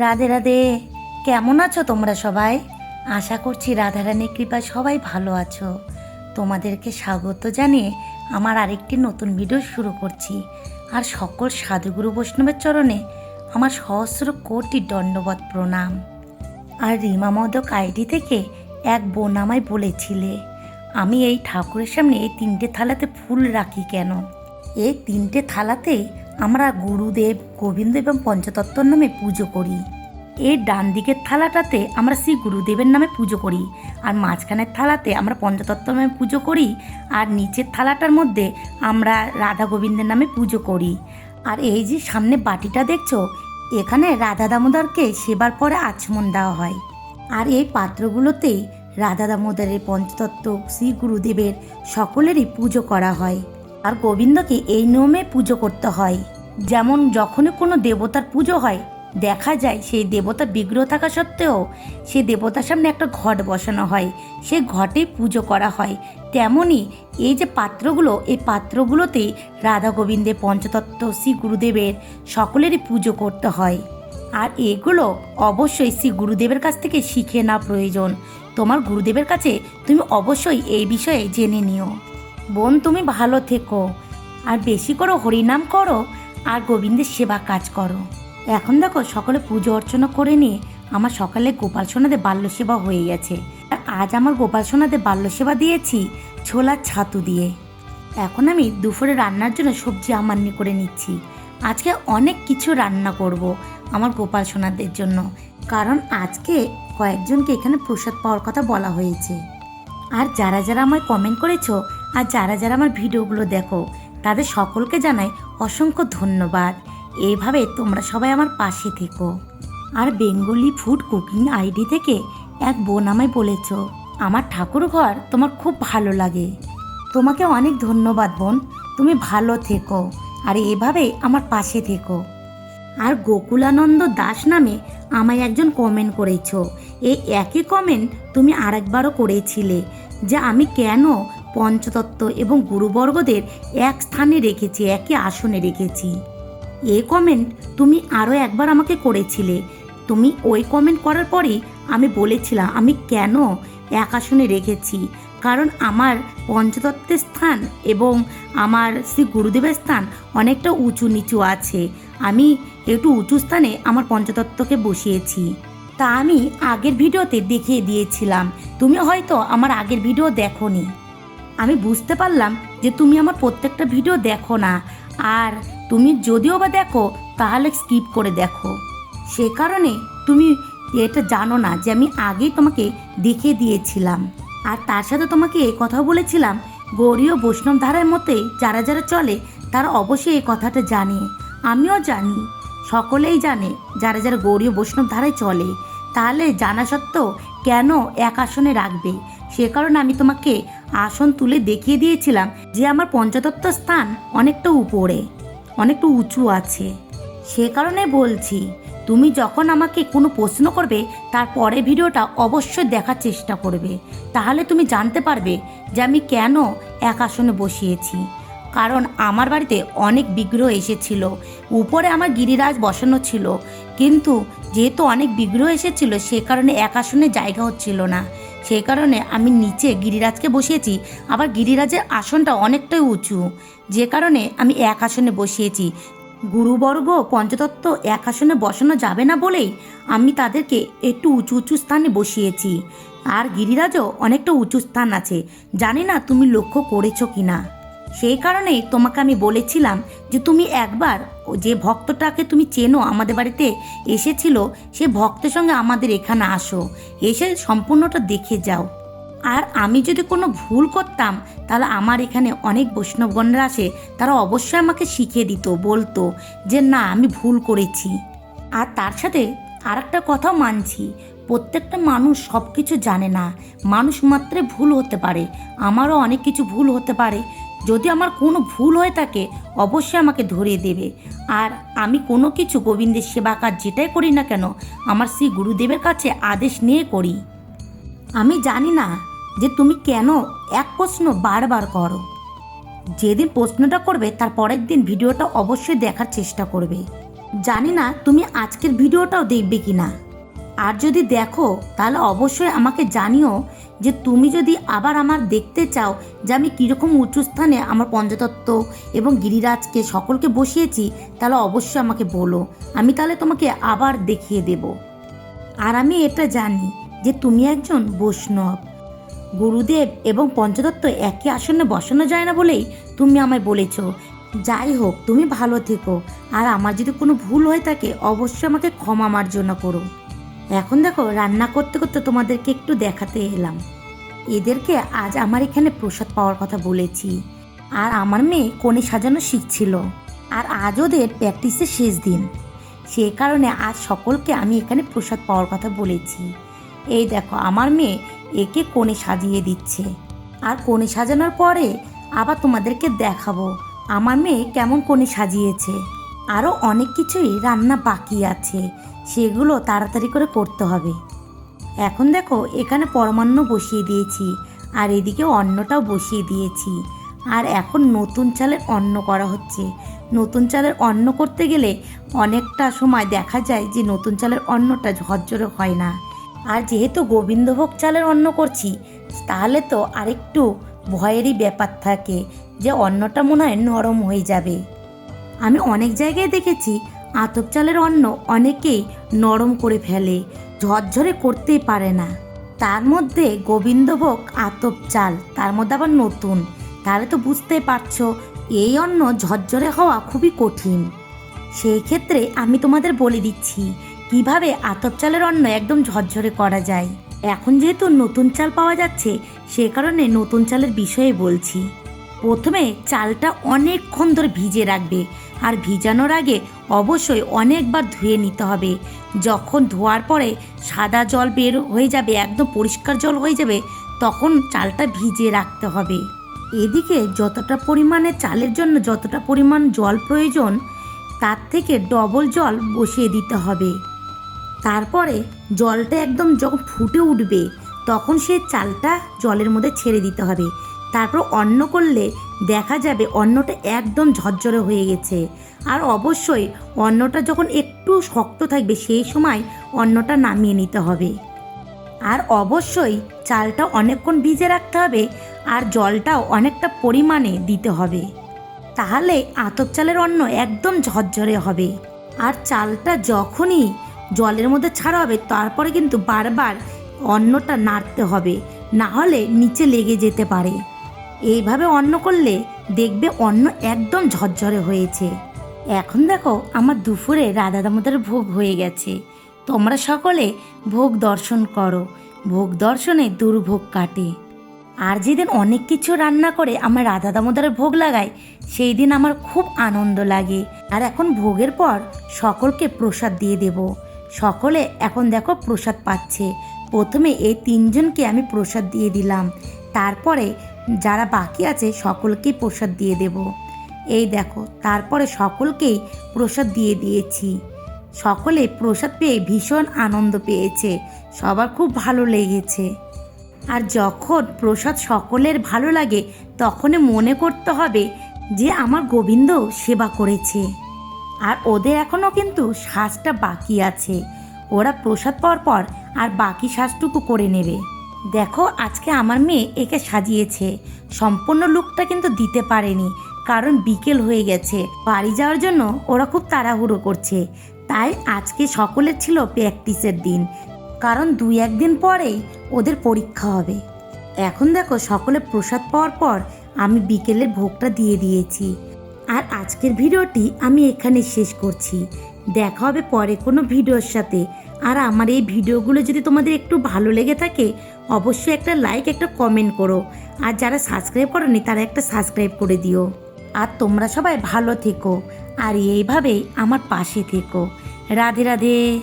রাধে রাধে। কেমন আছো তোমরা সবাই? আশা করছি রাধারানীর কৃপায় সবাই ভালো আছো। তোমাদেরকে স্বাগত জানিয়ে আমার আরেকটি নতুন ভিডিও শুরু করছি। আর সকল সাধুগুরু বৈষ্ণবের চরণে আমার সহস্র কোটি দণ্ডবত প্রণাম। আর রিমা মদক আইডি থেকে এক বোন আমায় বলেছিলে, আমি এই ঠাকুরের সামনে এই তিনটে থালাতে ফুল রাখি কেন? এই তিনটে থালাতে আমরা গুরুদেব, গোবিন্দ এবং পঞ্চতত্ত্বর নামে পুজো করি। এর ডান দিকের থালাটাতে আমরা শ্রী গুরুদেবের নামে পুজো করি আর মাঝখানের থালাতে আমরা পঞ্চতত্ত্ব নামে পুজো করি আর নিচের থালাটার মধ্যে আমরা রাধা গোবিন্দের নামে পুজো করি। আর এই যে সামনে বাটিটা দেখছ, এখানে রাধা দামোদরকে সেবার পরে আচমন দেওয়া হয়। আর এই পাত্রগুলোতেই রাধা দামোদরের পঞ্চতত্ত্ব, শ্রী গুরুদেবের সকলেরই পুজো করা হয়। আর গোবিন্দকে এই নিয়মে পুজো করতে হয়। যেমন যখনই কোনো দেবতার পুজো হয়, দেখা যায় সেই দেবতার বিগ্রহ থাকা সত্ত্বেও সেই দেবতার সামনে একটা ঘট বসানো হয় সেই ঘটে পুজো করা হয়। তেমনই এই যে পাত্রগুলো, এই পাত্রগুলোতেই রাধা গোবিন্দের পঞ্চতত্ত্ব, শ্রী গুরুদেবের সকলেরই পুজো করতে হয়। আর এগুলো অবশ্যই শ্রী গুরুদেবের কাছ থেকে শিখে না প্রয়োজন। তোমার গুরুদেবের কাছে তুমি অবশ্যই এই বিষয়ে জেনে নিও। বোন, তুমি ভালো থেকো। আর বেশি করো হরিনাম করো আর গোবিন্দের সেবা কাজ করো। এখন দেখো সকলে পুজো অর্চনা করে নিয়ে আমার সকালে গোপাল সোনাদের বাল্য সেবা হয়ে গেছে। আজ আমার গোপাল সোনাদের বাল্য সেবা দিয়েছি ছোলার ছাতু দিয়ে। এখন আমি দুপুরে রান্নার জন্য সবজি আমান্নি করে নিচ্ছি। আজকে অনেক কিছু রান্না করব আমার গোপাল সোনাদের জন্য। কারণ আজকে কয়েকজনকে এখানে প্রসাদ পাওয়ার কথা বলা হয়েছে। আর যারা যারা আমায় কমেন্ট করেছ আর যারা যারা আমার ভিডিওগুলো দেখো, তাদের সকলকে জানাই অসংখ্য ধন্যবাদ। এইভাবে তোমরা সবাই আমার পাশে থেকো। আর বেঙ্গলি ফুড কুকিং আইডি থেকে এক বোন আমায় বলেছ, আমার ঠাকুর ঘর তোমার খুব ভালো লাগে। তোমাকে অনেক ধন্যবাদ বোন, তুমি ভালো থেকো। আর এভাবে আমার পাশে থেকো। আর গোকুলানন্দ দাস নামে আমায় একজন কমেন্ট করেছ। এই একই কমেন্ট তুমি আরেকবারও করেছিলে যে আমি কেন পঞ্চতত্ত্ব এবং গুরুবর্গদের এক স্থানে রেখেছি একই আসনে রেখেছি। এ কমেন্ট তুমি আরও একবার আমাকে করেছিলে। তুমি ওই কমেন্ট করার পরেই আমি বলেছিলাম, আমি কেন এক আসনে রেখেছি? কারণ আমার পঞ্চতত্ত্বের স্থান এবং আমার শ্রী গুরুদেবের স্থান অনেকটা উঁচু নিচু আছে। আমি একটু উঁচু স্থানে আমার পঞ্চতত্ত্বকে বসিয়েছি। তা আমি আগের ভিডিওতে দেখিয়ে দিয়েছিলাম। তুমি হয়তো আমার আগের ভিডিও দেখোনি। আমি বুঝতে পারলাম যে তুমি আমার প্রত্যেকটা ভিডিও দেখো না। আর তুমি যদিও বা দেখো, তাহলে স্কিপ করে দেখো। সে কারণে তুমি এটা জানো না যে আমি আগেই তোমাকে দেখিয়ে দিয়েছিলাম। আর তার সাথে তোমাকে এই কথাও বলেছিলাম গৌরীয় বৈষ্ণব ধারার মতে যারা যারা চলে, তারা অবশ্যই এই কথাটা জানে। আমিও জানি। সকলেই জানে যারা যারা গৌরীয় বৈষ্ণব ধারায় চলে। তাহলে জানা সত্ত্বেও কেন এক আসনে রাখবে? সে কারণে আমি তোমাকে আসন তুলে দেখিয়ে দিয়েছিলাম যে আমার পঞ্চতত্ত্ব স্থান অনেকটা উপরে, অনেকটা উঁচু আছে। সে কারণে বলছি, তুমি যখন আমাকে কোনো প্রশ্ন করবে, তার পরের ভিডিওটা অবশ্যই দেখার চেষ্টা করবে। তাহলে তুমি জানতে পারবে যে আমি কেন এক আসনে বসিয়েছি। কারণ আমার বাড়িতে অনেক বিগ্রহ এসেছিল, উপরে আমার গিরিরাজ বসানো ছিল। কিন্তু যেহেতু অনেক বিগ্রহ এসেছিল, সে কারণে এক আসনে জায়গা হচ্ছিল না। সেই কারণে আমি নিচে গিরিরাজকে বসিয়েছি। আবার গিরিরাজের আসনটা অনেকটাই উঁচু। যে কারণে আমি এক আসনে বসিয়েছি। গুরুবর্গ পঞ্চতত্ত্ব এক আসনে বসানো যাবে না বলেই আমি তাদেরকে একটু উঁচু উঁচু স্থানে বসিয়েছি। আর গিরিরাজও অনেকটা উঁচু স্থান আছে। জানি না তুমি লক্ষ্য করেছ কি না সেই কারণেই তোমাকে আমি বলেছিলাম যে তুমি একবার যে ভক্তটাকে তুমি চেনো আমাদের বাড়িতে এসেছিল, সে ভক্তের সঙ্গে আমাদের এখানে আসো। এসে সম্পূর্ণটা দেখে যাও। আর আমি যদি কোনো ভুল করতাম, তাহলে আমার এখানে অনেক বৈষ্ণবগণরা আসে, তারা অবশ্যই আমাকে শিখিয়ে দিত, বলতো যে না, আমি ভুল করেছি। আর তার সাথে আর একটা কথাও মানছি, প্রত্যেকটা মানুষ সব কিছু জানে না। মানুষ মাত্রে ভুল হতে পারে। আমারও অনেক কিছু ভুল হতে পারে। যদি আমার কোনো ভুল হয়ে থাকে, অবশ্যই আমাকে ধরিয়ে দেবে। আর আমি কোনো কিছু গোবিন্দের সেবা কাজ যেটাই করি না কেন, আমার শ্রী গুরুদেবের কাছে আদেশ নিয়ে করি। আমি জানি না যে তুমি কেন এক প্রশ্ন বারবার করো। যেদিন প্রশ্নটা করবে, তার পরের দিন ভিডিওটা অবশ্যই দেখার চেষ্টা করবে। জানি না তুমি আজকের ভিডিওটাও দেখবে কি না আর যদি দেখো, তাহলে অবশ্যই আমাকে জানিও যে তুমি যদি আবার আমার দেখতে চাও যে আমি কীরকম উঁচু স্থানে আমার পঞ্চতত্ত্ব এবং গিরিরাজকে সকলকে বসিয়েছি, তাহলে অবশ্যই আমাকে বলো। আমি তাহলে তোমাকে আবার দেখিয়ে দেব। আর আমি এটা জানি যে তুমি একজন বৈষ্ণব। গুরুদেব এবং পঞ্চদত্ত একই আসনে বসানো যায় না বলেই তুমি আমায় বলেছ। যাই হোক, তুমি ভালো থেকো। আর আমার যদি কোনো ভুল হয়ে থাকে, অবশ্যই আমাকে ক্ষমা মার্জনা করো। এখন দেখো, রান্না করতে করতে তোমাদেরকে একটু দেখাতে এলাম। এদেরকে আজ আমার এখানে প্রসাদ পাওয়ার কথা বলেছি। আর আমার মেয়ে কোণে সাজানো শিখছিল। আর আজ ওদের প্র্যাকটিসের শেষ দিন। সেই কারণে আজ সকলকে আমি এখানে প্রসাদ পাওয়ার কথা বলেছি। এই দেখো, আমার মেয়ে একে কোণে সাজিয়ে দিচ্ছে। আর কোণে সাজানোর পরে আবার তোমাদেরকে দেখাবো। আমার মেয়ে কেমন কোণে সাজিয়েছে। আরও অনেক কিছুই রান্না বাকি আছে। সেগুলো তাড়াতাড়ি করে করতে হবে। এখন দেখো, এখানে পরমান্ন বসিয়ে দিয়েছি, আর এদিকে অন্নটাও বসিয়ে দিয়েছি। আর এখন নতুন চালের অন্ন করা হচ্ছে। নতুন চালের অন্ন করতে গেলে অনেকটা সময় দেখা যায় যে নতুন চালের অন্নটা ঝরঝরে হয় না। আর যেহেতু গোবিন্দভোগ চালের অন্ন করছি, তাহলে তো আরেকটু ভয়েরই ব্যাপার থাকে যে অন্নটা মনে হয় নরম হয়ে যাবে। আমি অনেক জায়গায় দেখেছি আতপ চালের অন্ন অনেকেই নরম করে ফেলে, ঝরঝরে করতেই পারে না। তার মধ্যে গোবিন্দভোগ আতপ চাল, তার মধ্যে আবার নতুন। তাহলে তো বুঝতেই পারছ, এই অন্ন ঝরঝরে হওয়া খুবই কঠিন। সেই ক্ষেত্রে আমি তোমাদের বলে দিচ্ছি, কীভাবে আতপ চালের অন্ন একদম ঝরঝরে করা যায়। এখন যেহেতু নতুন চাল পাওয়া যাচ্ছে, সে কারণে নতুন চালের বিষয়ে বলছি। প্রথমে চালটা অনেকক্ষণ ধরে ভিজে রাখবে আর ভিজানোর আগে অবশ্যই অনেকবার ধুয়ে নিতে হবে। যখন ধোয়ার পরে সাদা জল বের হয়ে যাবে, একদম পরিষ্কার জল হয়ে যাবে, তখন চালটা ভিজিয়ে রাখতে হবে। এদিকে যতটা পরিমাণে চালের জন্য যতটা পরিমাণ জল প্রয়োজন, তার থেকে ডবল জল বসিয়ে দিতে হবে। তারপরে জলটা একদম যখন ফুটে উঠবে, তখন সেই চালটা জলের মধ্যে ছেড়ে দিতে হবে। তারপর অন্ন করলে দেখা যাবে অন্নটা একদম ঝরঝরে হয়ে গেছে। আর অবশ্যই অন্নটা যখন একটু শক্ত থাকবে সেই সময় অন্নটা নামিয়ে নিতে হবে। আর অবশ্যই চালটা অনেকক্ষণ ভিজে রাখতে হবে আর জলটাও অনেকটা পরিমাণে দিতে হবে। তাহলে আতপ চালের অন্ন একদম ঝরঝরে হবে। আর চালটা যখনই জলের মধ্যে ছাড়া হবে তারপরে কিন্তু বারবার অন্নটা নাড়তে হবে। না হলে নিচে লেগে যেতে পারে। এইভাবে অন্ন করলে দেখবে অন্ন একদম ঝরঝরে হয়েছে। এখন দেখো, আমার দুপুরে রাধা দামোদর ভোগ হয়ে গেছে। তোমরা সকলে ভোগ দর্শন করো। ভোগ দর্শনে দুর্ভোগ কাটে। আর যেদিন অনেক কিছু রান্না করে আমার রাধা দামোদরের ভোগ লাগায় সেই দিন আমার খুব আনন্দ লাগে। আর এখন ভোগের পর সকলকে প্রসাদ দিয়ে দেব। সকলে এখন দেখো প্রসাদ পাচ্ছে। প্রথমে এই তিনজনকে আমি প্রসাদ দিয়ে দিলাম। তারপরে যারা বাকি আছে সকলকেই প্রসাদ দিয়ে দেব। এই দেখো, তারপরে সকলকেই প্রসাদ দিয়ে দিয়েছি। সকলে প্রসাদ পেয়ে ভীষণ আনন্দ পেয়েছে। সবার খুব ভালো লেগেছে। আর যখন প্রসাদ সকলের ভালো লাগে, তখনই মনে করতে হবে যে আমার গোবিন্দ সেবা করেছে। আর ওদের এখনও কিন্তু শ্বাসটা বাকি আছে। ওরা প্রসাদ পাওয়ার পর আর বাকি শ্বাসটুকু করে নেবে। দেখো আজকে আমার মেয়ে একে সাজিয়েছে। সম্পূর্ণ লুকটা কিন্তু দিতে পারেনি, কারণ বিকেল হয়ে গেছে। বাড়ি যাওয়ার জন্য ওরা খুব তাড়াহুড়ো করছে। তাই আজকে সকলের ছিল প্র্যাকটিসের দিন, কারণ দুই একদিন পরেই ওদের পরীক্ষা হবে। এখন দেখো সকলে প্রসাদ পাওয়ার পর আমি বিকেলের ভোগটা দিয়ে দিয়েছি। আর আজকের ভিডিওটি আমি এখানে শেষ করছি। দেখা হবে পরে কোনো ভিডিওর সাথে। আর আমার এই ভিডিওগুলো যদি তোমাদের একটু ভালো লেগে থাকে, অবশ্যই একটা লাইক একটা কমেন্ট করো। আর যারা সাবস্ক্রাইব করনি, তারা একটা সাবস্ক্রাইব করে দিও। আর তোমরা সবাই ভালো থেকো। আর এইভাবেই আমার পাশে থেকো। রাধে রাধে।